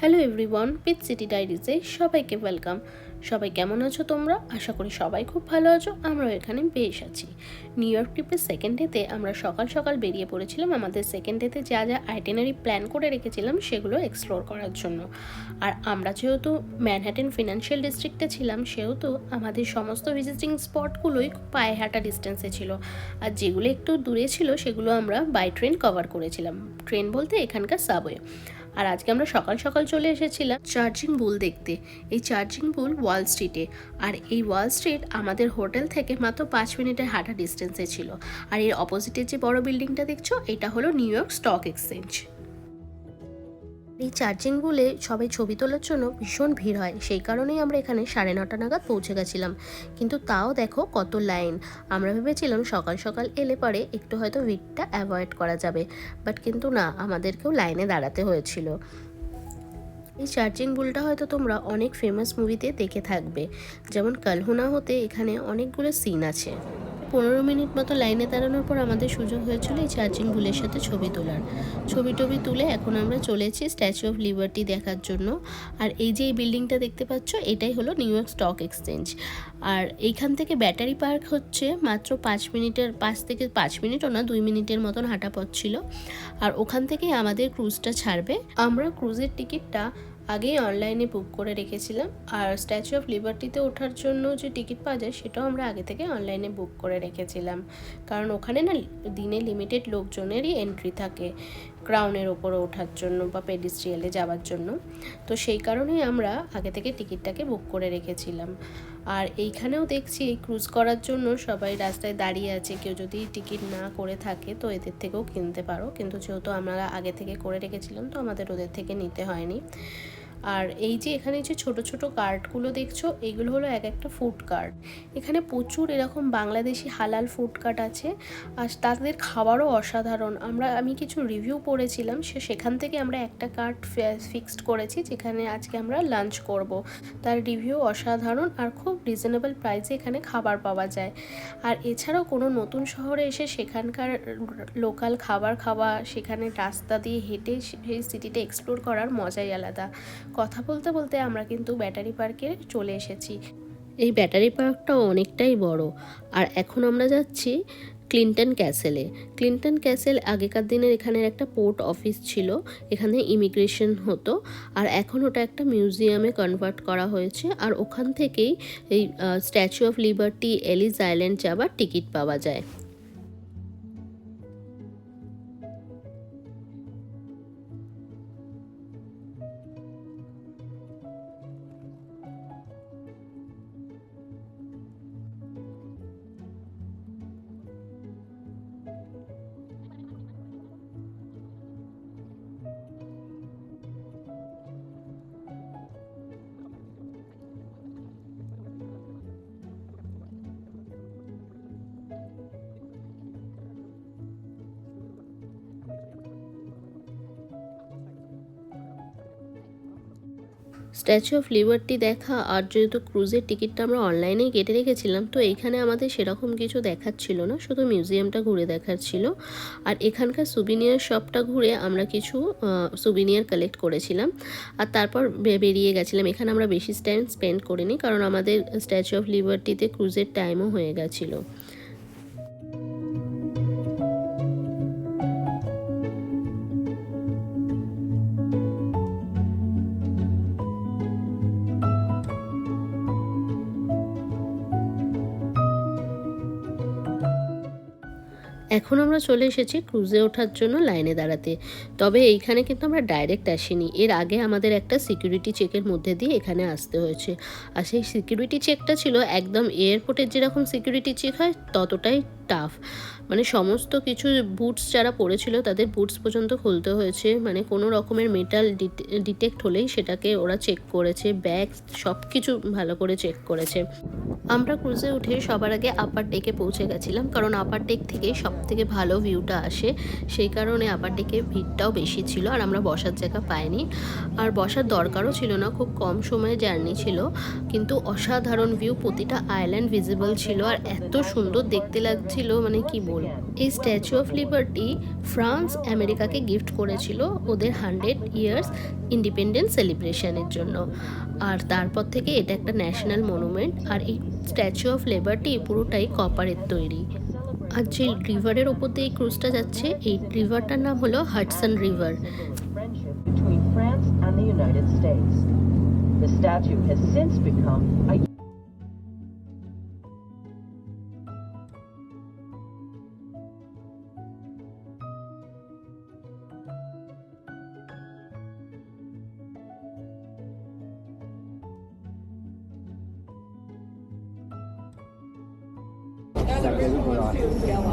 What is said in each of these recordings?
Hello everyone Peach City ডায়েরিজে সবাইকে welcome. সবাই কেমন আছো তোমরা? আশা করি সবাই খুব ভালো আছো, আমরাও এখানে বেশ আছি। নিউ ইয়র্ক ট্রিপের সেকেন্ড ডেতে আমরা সকাল সকাল বেরিয়ে পড়েছিলাম। আমাদের সেকেন্ড ডেতে যা যা আইটেনারি প্ল্যান করে রেখেছিলাম, সেগুলো এক্সপ্লোর করার জন্য। আর আমরা যেহেতু ম্যানহাটেন ফিনান্সিয়াল ডিস্ট্রিক্টে ছিলাম, সেহেতু আমাদের সমস্ত ভিজিটিং স্পটগুলোই পায়ে হাঁটা ডিস্টেন্সে ছিল। আর যেগুলো একটু দূরে ছিল, সেগুলো আমরা বাই ট্রেন কভার করেছিলাম। ট্রেন বলতে এখানকার সাবওয়ে আর আজকে আমরা সকাল সকাল চলে এসেছিলাম চার্জিং বুল দেখতে। এই চার্জিং বুল ওয়াল স্ট্রিটে। আর এই ওয়াল স্ট্রিট আমাদের হোটেল থেকে মাত্র পাঁচ মিনিটের হাঁটা ডিস্টেন্সে ছিল। আর এর অপোজিটের যে বড় বিল্ডিংটা দেখছ, এটা হলো নিউ ইয়র্ক স্টক এক্সচেঞ্জ এই চার্জিং বুলে সবাই ছবি তোলার জন্য ভীষণ ভিড় হয়। সেই কারণেই আমরা এখানে সাড়ে নটা নাগাদ পৌঁছে গেছিলাম। কিন্তু তাও দেখো কত লাইন। আমরা ভেবেছিলাম সকাল সকাল এলে পরে একটু হয়তো ভিড়টা অ্যাভয়েড করা যাবে। বাট কিন্তু না, আমাদেরকেও লাইনে দাঁড়াতে হয়েছিল। এই চার্জিং বুলটা হয়তো তোমরা অনেক ফেমাস মুভিতে দেখে থাকবে। যেমন কালহুনা হতে এখানে অনেকগুলো সিন আছে। পনেরো মিনিট মতো লাইনে দাঁড়ানোর পর আমাদের সুযোগ হয়েছিল এই চার্জিং ভুলের সাথে ছবি তোলার। ছবি টবি তুলে এখন আমরা চলেছি স্ট্যাচু অফ লিবার্টি দেখার জন্য। আর এই যে এই বিল্ডিংটা দেখতে পাচ্ছ, এটাই হলো নিউ ইয়র্ক স্টক এক্সচেঞ্জ। আর এইখান থেকে ব্যাটারি পার্ক হচ্ছে মাত্র পাঁচ মিনিটের, পাঁচ থেকে পাঁচ মিনিটও না, দুই মিনিটের মতন হাঁটা পথ ছিল। আর ওখান থেকেই আমাদের ক্রুজটা ছাড়বে। আমরা ক্রুজের টিকিটটা আগেই অনলাইনে বুক করে রেখেছিলাম। আর স্ট্যাচু অফ লিবার্টিতে ওঠার জন্য যে টিকিট পাওয়া যায়, সেটাও আমরা আগে থেকে অনলাইনে বুক করে রেখেছিলাম। কারণ ওখানে না, দিনে লিমিটেড লোকজনেরই এন্ট্রি থাকে। ক্রাউনের ওপরে ওঠার জন্য বা পেডিস্ট্রিয়ালে যাওয়ার জন্য। তো সেই কারণেই আমরা আগে থেকে টিকিটটাকে বুক করে রেখেছিলাম। আর এইখানেও দেখছি ক্রুজ করার জন্য সবাই রাস্তায় দাঁড়িয়ে আছে। কেউ যদি টিকিট না করে থাকে তো এদের থেকেও কিনতে পারো। কিন্তু যেহেতু আমরা আগে থেকে করে রেখেছিলাম, তো আমাদের ওদের থেকে নিতে হয়নি। আর এই যে এখানে যে ছোট ছোট কার্ডগুলো দেখছ, এগুলো হলো এক একটা ফুড কার্ট এখানে প্রচুর এরকম বাংলাদেশি হালাল ফুড কার্ট আছে, আর তাদের খাবারও অসাধারণ। আমরা, আমি কিছু রিভিউ পড়েছিলাম, সে সেখান থেকে আমরা একটা কার্ট ফিক্সড করেছি, যেখানে আজকে আমরা লাঞ্চ করব। তার রিভিউ অসাধারণ আর খুব রিজনেবল প্রাইসে এখানে খাবার পাওয়া যায়। আর এছাড়াও কোনো নতুন শহরে এসে সেখানকার লোকাল খাবার খাওয়া, সেখানে রাস্তা দিয়ে হেঁটে সেই সিটিটা এক্সপ্লোর করার মজাই আলাদা। কথা বলতে বলতে আমরা কিন্তু ব্যাটারি পার্কে চলে এসেছি। এই ব্যাটারি পার্কটাও অনেকটাই বড়। আর এখন আমরা যাচ্ছি ক্লিন্টন ক্যাসেলে। ক্লিন্টন ক্যাসেল আগেকার দিনের এখানের একটা পোর্ট অফিস ছিল, এখানে ইমিগ্রেশন হতো। আর এখন ওটা একটা মিউজিয়ামে কনভার্ট করা হয়েছে। আর ওখান থেকেই এই Statue of Liberty, Ellis Island যাবার টিকিট পাওয়া যায়। স্ট্যাচু অফ লিবার্টি দেখা আর যেহেতু ক্রুজের টিকিটটা আমরা অনলাইনেই কেটে রেখেছিলাম, তো এখানে আমাদের সেরকম কিছু দেখাচ্ছিল না, শুধু মিউজিয়ামটা ঘুরে দেখার ছিল। আর এখানকার সুবিনিয়ার শপটা ঘুরে আমরা কিছু সুবিনিয়ার কালেক্ট করেছিলাম। আর তারপর বেরিয়ে গেছিলাম। এখানে আমরা বেশি টাইম স্পেন্ড করিনি, কারণ আমাদের স্ট্যাচু অফ লিবার্টিতে ক্রুজের টাইমও হয়ে গেছিল। এখন আমরা চলে এসেছি ক্রুজে ওঠার জন্য লাইনে দাঁড়াতে। তবে এইখানে কিন্তু আমরা ডাইরেক্ট আসিনি। এর আগে আমাদের একটা সিকিউরিটি চেকের মধ্যে দিয়ে এখানে আসতে হয়েছে। আর সেই সিকিউরিটি চেকটা ছিল একদম এয়ারপোর্টের যেরকম সিকিউরিটি চেক হয়, ততটাই টাফ মানে সমস্ত কিছু বুটস যারা পড়েছিল তাদের বুটস পর্যন্ত খুলতে হয়েছে। মানে কোনো রকমের মেটাল ডিটেক্ট হলেই সেটাকে ওরা চেক করেছে ব্যাগ সব কিছু ভালো করে চেক করেছে। আমরা ক্রুজে উঠে সবার আগে আপার ডেকে পৌঁছে গেছিলাম, কারণ আপার ডেক থেকে সব থেকে ভালো ভিউটা আসে। সেই কারণে আপার ডেকে ভিড়টাও বেশি ছিল আর আমরা বসার জায়গা পাইনি। আর বসার দরকারও ছিল না, খুব কম সময়ে জার্নি ছিল। কিন্তু অসাধারণ ভিউ প্রতিটা আইল্যান্ড ভিজিবল ছিল। আর এত সুন্দর দেখতে লাগছিল মানে কি সিম্বল এই স্ট্যাচু অফ লিবার্টি ফ্রান্স আমেরিকাকে গিফট করেছিল ওদের হান্ড্রেড ইয়ার্স ইন্ডিপেন্ডেন্স সেলিব্রেশনের জন্য আর তারপর থেকে এটা একটা ন্যাশনাল মনুমেন্ট আর এই স্ট্যাচু অফ লিবার্টি পুরোটাই কপারের তৈরি আর যে রিভারের ওপর দিয়ে এই ক্রুজটা যাচ্ছে, এই রিভারটার নাম হলো Hudson river. The statue has since become a that doesn't go.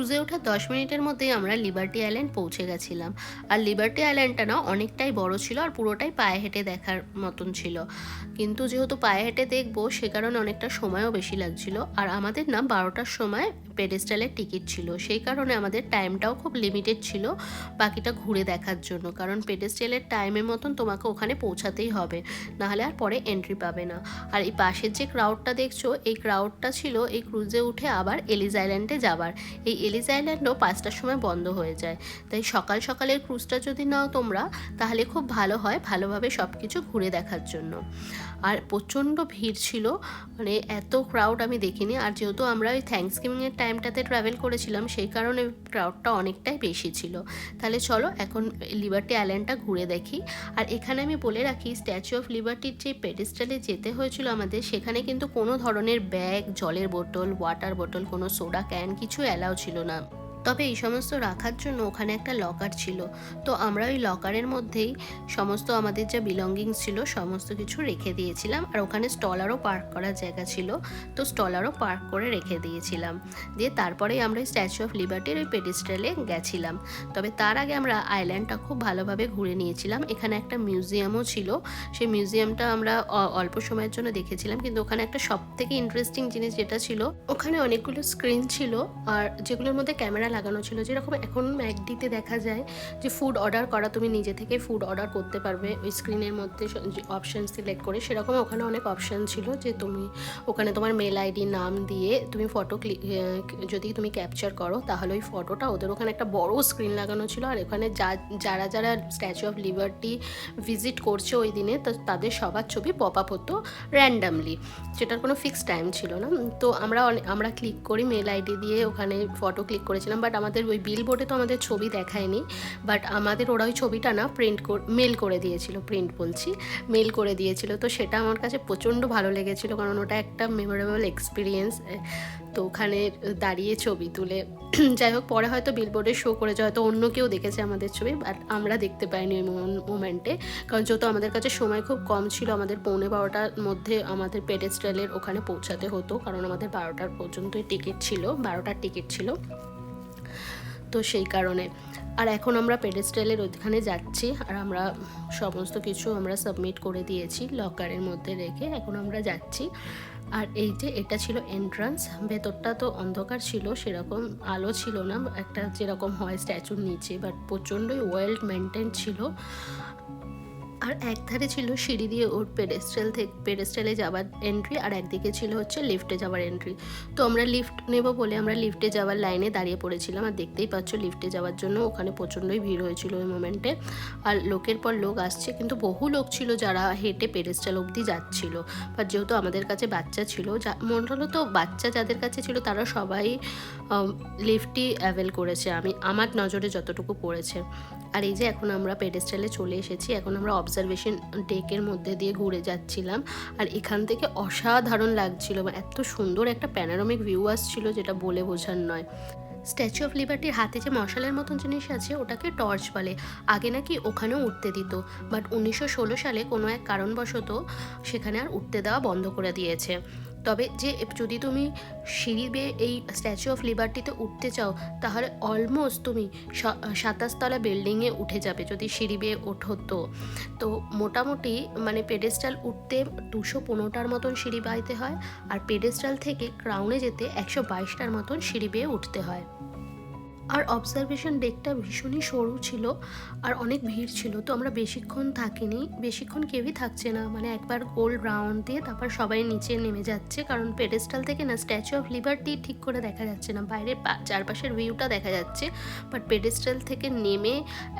ক্রুজে ওঠার দশ মিনিটের মধ্যেই আমরা লিবার্টি আইল্যান্ড পৌঁছে গেছিলাম। আর লিবার্টি আইল্যান্ডটা না অনেকটাই বড় ছিল আর পুরোটাই পায়ে হেঁটে দেখার মতন ছিল। কিন্তু যেহেতু পায়ে হেঁটে দেখব, সে কারণে অনেকটা সময়ও বেশি লাগছিল। আর আমাদের না বারোটার সময় পেডেস্টালের টিকিট ছিল। সেই কারণে আমাদের টাইমটাও খুব লিমিটেড ছিল বাকিটা ঘুরে দেখার জন্য। কারণ পেডেস্টালের টাইমের মতন তোমাকে ওখানে পৌঁছাতেই হবে। নাহলে আর পরে এন্ট্রি পাবে না। আর এই পাশের যে ক্রাউডটা দেখছ, এই ক্রাউডটা ছিল এই ক্রুজে উঠে আবার এলিজ আইল্যান্ডে যাবার। এই এলিজ আইল্যান্ডও পাঁচটার সময় বন্ধ হয়ে যায়। তাই সকাল সকালের ক্রুজটা যদি নাও তোমরা, তাহলে খুব ভালো হয় ভালোভাবে সব কিছু ঘুরে দেখার জন্য। আর প্রচণ্ড ভিড় ছিল। মানে এত ক্রাউড আমি দেখিনি। আর যেহেতু আমরা ওই থ্যাংকস গিভিংয়ের টাইমটাতে ট্রাভেল করেছিলাম, সেই কারণে ক্রাউডটা অনেকটাই বেশি ছিল। তাহলে চলো, এখন লিবার্টি আইল্যান্ডটা ঘুরে দেখি। আর এখানে আমি বলে রাখি স্ট্যাচু অফ লিবার্টির যে পেডিস্টালে যেতে হয়েছিল আমাদের, সেখানে কিন্তু কোনো ধরনের ব্যাগ জলের বোতল ওয়াটার বোতল কোনো সোডা ক্যান কিছু অ্যালাউ ছিল না। তবে এই সমস্ত রাখার জন্য ওখানে একটা লকার ছিল। তো আমরা ওই লকারের মধ্যেই সমস্ত আমাদের যা বিলঙ্গিংস ছিল সমস্ত কিছু রেখে দিয়েছিলাম। আর ওখানে স্টলারও পার্ক করার জায়গা ছিল। তো স্টলারও পার্ক করে রেখে দিয়েছিলাম। দিয়ে তারপরেই আমরা স্ট্যাচু অফ লিবার্টির ওই পেডিস্ট্রেলে গেছিলাম। তবে তার আগে আমরা আইল্যান্ডটা খুব ভালোভাবে ঘুরে নিয়েছিলাম। এখানে একটা মিউজিয়ামও ছিল। সেই মিউজিয়ামটা আমরা অল্প সময়ের জন্য দেখেছিলাম। কিন্তু ওখানে একটা সব থেকে ইন্টারেস্টিং জিনিস যেটা ছিল, ওখানে অনেকগুলো স্ক্রিন ছিল। আর যেগুলোর মধ্যে ক্যামেরা লাগানো ছিল, যেরকম এখন ম্যাকডিতে দেখা যায় যে ফুড অর্ডার করা তুমি নিজে থেকে ফুড অর্ডার করতে পারবে, ওই স্ক্রিনের মধ্যে অপশান সিলেক্ট করে, সেরকম ওখানে অনেক অপশান ছিল যে তুমি ওখানে তোমার মেল আইডি নাম দিয়ে তুমি ফটো ক্লিক যদি তুমি ক্যাপচার করো, তাহলে ওই ফটোটা ওদের ওখানে একটা বড় স্ক্রিন লাগানো ছিল, আর এখানে যা, যারা যারা স্ট্যাচু অফ লিবার্টি ভিজিট করছে ওই দিনে, তা- তাদের সবার ছবি পপ আপ হতো র্যান্ডামলি যেটার কোনো ফিক্সড টাইম ছিল না। তো আমরা আমরা ক্লিক করি মেল আইডি দিয়ে, ওখানে ফটো ক্লিক করেছিলাম বাট আমাদের ওই বিল বোর্ডে তো আমাদের ছবি দেখায়নি বাট আমাদের ওরা ওই ছবিটা না প্রিন্ট মেল করে দিয়েছিল প্রিন্ট বলছি মেল করে দিয়েছিল। তো সেটা আমার কাছে প্রচণ্ড ভালো লেগেছিল, কারণ ওটা একটা মেমোরেবল এক্সপিরিয়েন্স তো ওখানে দাঁড়িয়ে ছবি তুলে। যাই হোক, পরে হয়তো বিলবোর্ডে শো করেছে, হয়তো অন্য কেউ দেখেছে আমাদের ছবি বাট আমরা দেখতে পাইনি ওই মোমেন্টে কারণ যেহেতু আমাদের কাছে সময় খুব কম ছিল, আমাদের পৌনে বারোটার মধ্যে আমাদের পেডেস্ট্রেলের ওখানে পৌঁছাতে হতো, কারণ আমাদের বারোটার পর্যন্তই টিকিট ছিল, বারোটার টিকিট ছিল। তো সেই কারণে। আর এখন আমরা পেডেস্টাইলের ওইখানে যাচ্ছি, আর আমরা সমস্ত কিছু আমরা সাবমিট করে দিয়েছি লকারের মধ্যে রেখে, এখন আমরা যাচ্ছি। আর এই যে এটা ছিল এন্ট্রান্স ভেতরটা তো অন্ধকার ছিল, সেরকম আলো ছিল না, একটা যেরকম হয় স্ট্যাচুর নিচে বাট প্রচণ্ডই ওয়েল মেনটেন ছিল। আর একধারে ছিল সিঁড়ি দিয়ে ওর পেডেস্ট্রেল থেকে পেডেস্ট্রেলে যাওয়ার এন্ট্রি আর একদিকে ছিল হচ্ছে লিফটে যাওয়ার এন্ট্রি তো আমরা লিফট নেব বলে আমরা লিফটে যাওয়ার লাইনে দাঁড়িয়ে পড়েছিলাম আর দেখতেই পাচ্ছ লিফটে যাওয়ার জন্য ওখানে প্রচণ্ডই ভিড় হয়েছিল ওই মোমেন্টে আর লোকের পর লোক আসছে, কিন্তু বহু লোক ছিল যারা হেঁটে পেডেস্ট্রেল অবধি যাচ্ছিল। বা যেহেতু আমাদের কাছে বাচ্চা ছিল, যা মূলত বাচ্চা যাদের কাছে ছিল তারা সবাই লিফটই অ্যাভেল করেছে। আমি, আমার নজরে যতটুকু পড়েছে। আর এই যে এখন আমরা পেডেস্ট্রেলে চলে এসেছি, এখন আমরা অবজারভেশন ডেকের মধ্যে দিয়ে ঘুরে যাচ্ছিলাম। আর এখান থেকে অসাধারণ লাগছিল বা এত সুন্দর একটা প্যানারোমিক ভিউ আসছিল যেটা বলে বোঝার নয়। স্ট্যাচু অফ লিবার্টির হাতে যে মশালের মতন জিনিস আছে, ওটাকে টর্চ বলে। আগে নাকি ওখানেও উঠতে দিত বাট উনিশশো ষোলো সালে কোনো এক কারণবশত সেখানে আর উঠতে দেওয়া বন্ধ করে দিয়েছে। তবে যে যদি তুমি সিঁড়ি বেয়ে এই স্ট্যাচু অফ লিবার্টিতে উঠতে চাও, তাহলে অলমোস্ট তুমি সাতাশতলা বিল্ডিংয়ে উঠে যাবে যদি সিঁড়ি বেয়ে ওঠো তো। তো মোটামুটি মানে পেডেস্টাল উঠতে দুশো পনেরোটার মতন সিঁড়ি বাইতে হয়, আর পেডেস্টাল থেকে ক্রাউনে যেতে একশো বাইশটার মতন সিঁড়ি বেয়ে উঠতে হয়। আর অবজারভেশন ডেকটা ভীষণই সরু ছিল আর অনেক ভিড় ছিল, তো আমরা বেশিক্ষণ থাকিনি। বেশিক্ষণ কেউই থাকছে না মানে একবার গোল রাউন্ড দিয়ে তারপর সবাই নিচে নেমে যাচ্ছে, কারণ পেডেস্টাল থেকে না স্ট্যাচু অফ লিবার্টি ঠিক করে দেখা যাচ্ছে না, বাইরের চারপাশের ভিউটা দেখা যাচ্ছে। বাট পেডেস্টাল থেকে নেমে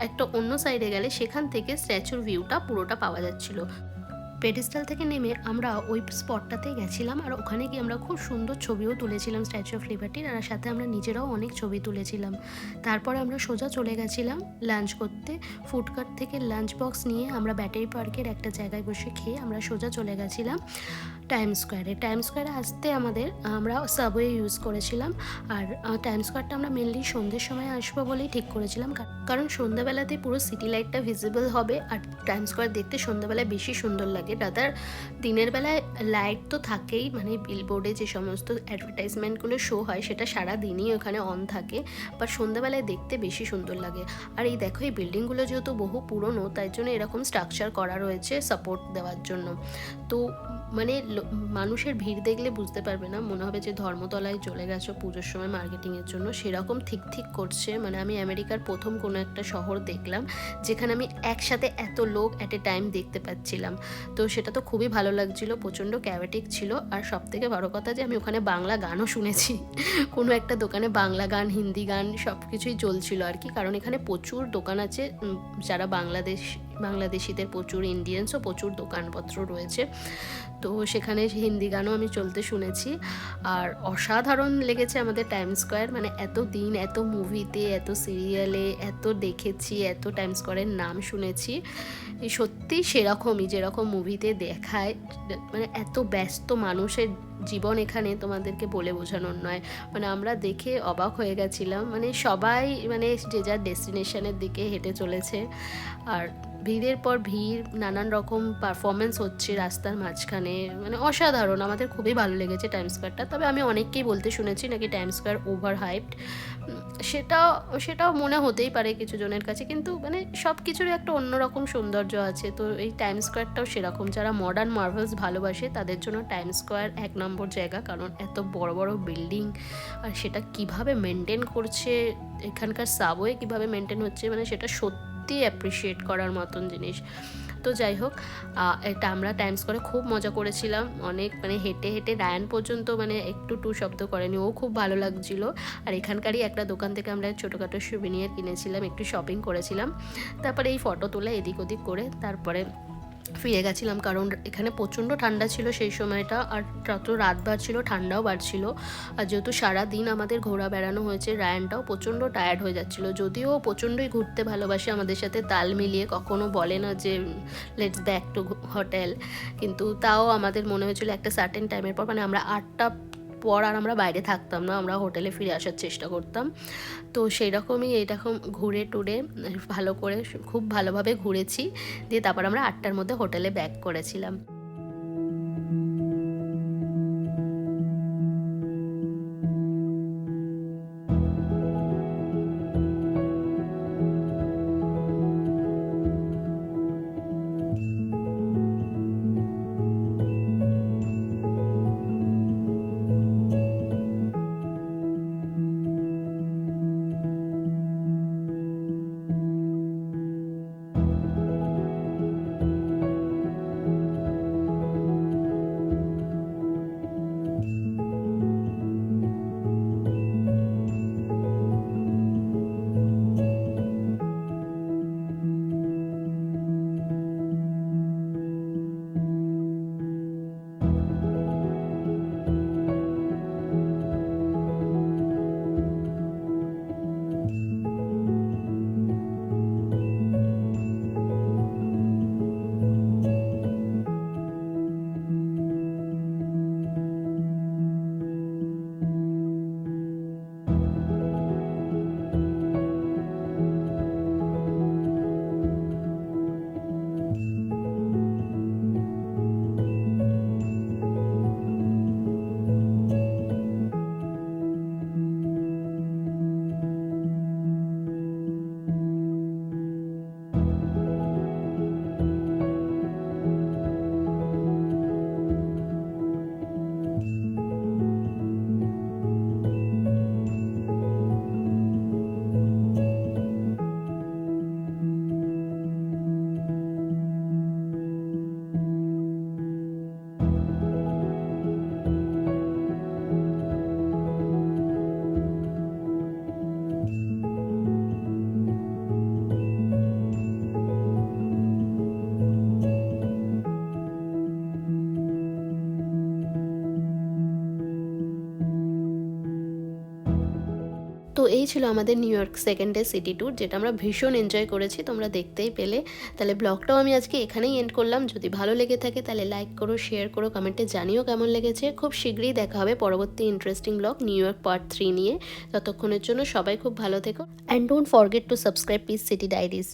একটা অন্য সাইডে গেলে সেখান থেকে স্ট্যাচুর ভিউটা পুরোটা পাওয়া যাচ্ছিল। পেডেস্টাল থেকে নেমে আমরা ওই স্পটটাতে গেছিলাম আর ওখানে গিয়ে আমরা খুব সুন্দর ছবিও তুলেছিলাম স্ট্যাচু অফ লিবার্টির আর সাথে আমরা নিজেরাও অনেক ছবি তুলেছিলাম। তারপরে আমরা সোজা চলে গেছিলাম লাঞ্চ করতে, ফুডকার্ট থেকে লাঞ্চ বক্স নিয়ে আমরা ব্যাটারি পার্কের একটা জায়গায় বসে খেয়ে আমরা সোজা চলে গেছিলাম টাইম স্কোয়ারে। টাইম স্কোয়ারে আসতে আমাদের, আমরা সাবওয়ে ইউজ করেছিলাম আর টাইম স্কোয়ারটা আমরা মেনলি সন্ধ্যের সময় আসব বলেই ঠিক করেছিলাম কারণ সন্ধ্যাবেলাতে পুরো সিটি লাইটটা ভিজিবল হবে আর টাইম স্কোয়ার দেখতে সন্ধ্যাবেলায় বেশি সুন্দর লাগে। রাদার দিনের বেলায় লাইট তো থাকেই মানে বিলবোর্ডে যে সমস্ত অ্যাডভার্টাইজমেন্টগুলো শো হয়, সেটা সারা দিনই ওখানে অন থাকে বাট সন্ধ্যাবেলায় দেখতে বেশি সুন্দর লাগে। আর এই দেখো, এই বিল্ডিংগুলো যেহেতু বহু পুরনো, তাই জন্য এরকম স্ট্রাকচার করা রয়েছে সাপোর্ট দেওয়ার জন্য। তো মানে মানুষের ভিড় দেখলে বুঝতে পারবে না। মনে হবে যে ধর্মতলায় চলে গেছো পুজোর সময় মার্কেটিংয়ের জন্য। সেরকম ঠিক ঠিক করছে। মানে আমি আমেরিকার প্রথম কোনো একটা শহর দেখলাম, যেখানে আমি একসাথে এত লোক অ্যাট এ টাইম দেখতে পাচ্ছিলাম। তো সেটা তো খুবই ভালো লাগছিল, প্রচণ্ড ক্যাবেটিক ছিল। আর সব থেকে বড় কথা যে আমি ওখানে বাংলা গানও শুনেছি। কোনো একটা দোকানে বাংলা গান, হিন্দি গান সব কিছুই চলছিল আর কি। কারণ এখানে প্রচুর দোকান আছে যারা বাংলাদেশ বাংলাদেশিদের প্রচুর ইন্ডিয়ানসও প্রচুর দোকানপত্র রয়েছে। তো সেখানে হিন্দি গানও আমি চলতে শুনেছি। আর অসাধারণ লেগেছে আমাদের টাইম স্কোয়ার মানে এত দিন, এত মুভিতে এত সিরিয়ালে এত দেখেছি, এত টাইম স্কোয়ারের নাম শুনেছি। সত্যি সেরকমই, যেরকম মুভিতে দেখায় মানে এত ব্যস্ত মানুষের জীবন এখানে তোমাদেরকে বলে বোঝানোর নয়। মানে আমরা দেখে অবাক হয়ে গেছিলাম। মানে সবাই মানে যে যার ডেস্টিনেশনের দিকে হেঁটে চলেছে। আর ভিড়ের পর ভিড়, নানান রকম পারফরমেন্স হচ্ছে রাস্তার মাঝখানে। মানে অসাধারণ, আমাদের খুবই ভালো লেগেছে টাইম স্কোয়ারটা তবে আমি অনেককেই বলতে শুনেছি নাকি টাইম স্কোয়ার ওভার হাইপড সেটাও সেটাও মনে হতেই পারে কিছু জনের কাছে। কিন্তু মানে সব কিছুরই একটা অন্যরকম সৌন্দর্য আছে। তো এই টাইম স্কোয়ারটাও সেরকম। যারা মডার্ন মার্ভেলস ভালোবাসে, তাদের জন্য টাইম স্কোয়ার এক নম্বর জায়গা। কারণ এত বড় বড় বিল্ডিং আর সেটা কীভাবে মেনটেন করছে, এখানকার সাবওয়ে কীভাবে মেনটেন হচ্ছে মানে সেটা সত্যি অ্যাপ্রিসিয়েট করার মতন জিনিস। তো যাই হোক এটা আমরা টাইমস করে খুব মজা করেছিলাম। অনেক মানে হেঁটে হেঁটে রায়ান পর্যন্ত মানে একটু টু শব্দ করেনি। ও খুব ভালো লাগছিল। আর এখানকারই একটা দোকান থেকে আমরা ছোটোখাটো সুবিনিয়ার কিনেছিলাম, একটু শপিং করেছিলাম। তারপরে এই ফটো তোলা এদিক ওদিক করে তারপরে ফিরে গেছিলাম, কারণ এখানে প্রচণ্ড ঠান্ডা ছিল সেই সময়টা, আর যত রাত বাড়ছিল ঠান্ডাও বাড়ছিল। আর যেহেতু সারা দিন আমাদের ঘোরা বেড়ানো হয়েছে, রায়ানটাও প্রচণ্ড টায়ার্ড হয়ে যাচ্ছিল। যদিও প্রচণ্ডই ঘুরতে ভালোবাসে, আমাদের সাথে তাল মিলিয়ে কখনো বলে না যে লেটস ব্যাক টু হোটেল কিন্তু তাও আমাদের মনে হয়েছিল একটা সার্টেন টাইমের পর মানে আমরা আটটা পর আর আমরা বাইরে থাকতাম না, আমরা হোটেলে ফিরে আসার চেষ্টা করতাম। তো সেই রকমই এইরকম ঘুরে টুরে ভালো করে, খুব ভালোভাবে ঘুরেছি। দিয়ে তারপর আমরা আটটার মধ্যে হোটেলে ব্যাক করেছিলাম। এই ছিল আমাদের New York second day city tour যেটা আমরা ভীষণ এনজয় করেছি, তোমরা দেখতেই পেলে। তাহলে ব্লগটাও আমি আজকে এখানেই এন্ড করলাম। যদি ভালো লেগে থাকে তাহলে লাইক করো শেয়ার করো কমেন্টে জানিও কেমন লেগেছে। খুব শীঘ্রই দেখা হবে পরবর্তী interesting blog New York part three নিয়ে। ততক্ষণের জন্য সবাই খুব ভালো থেকো। And don't forget to subscribe Peace City Diaries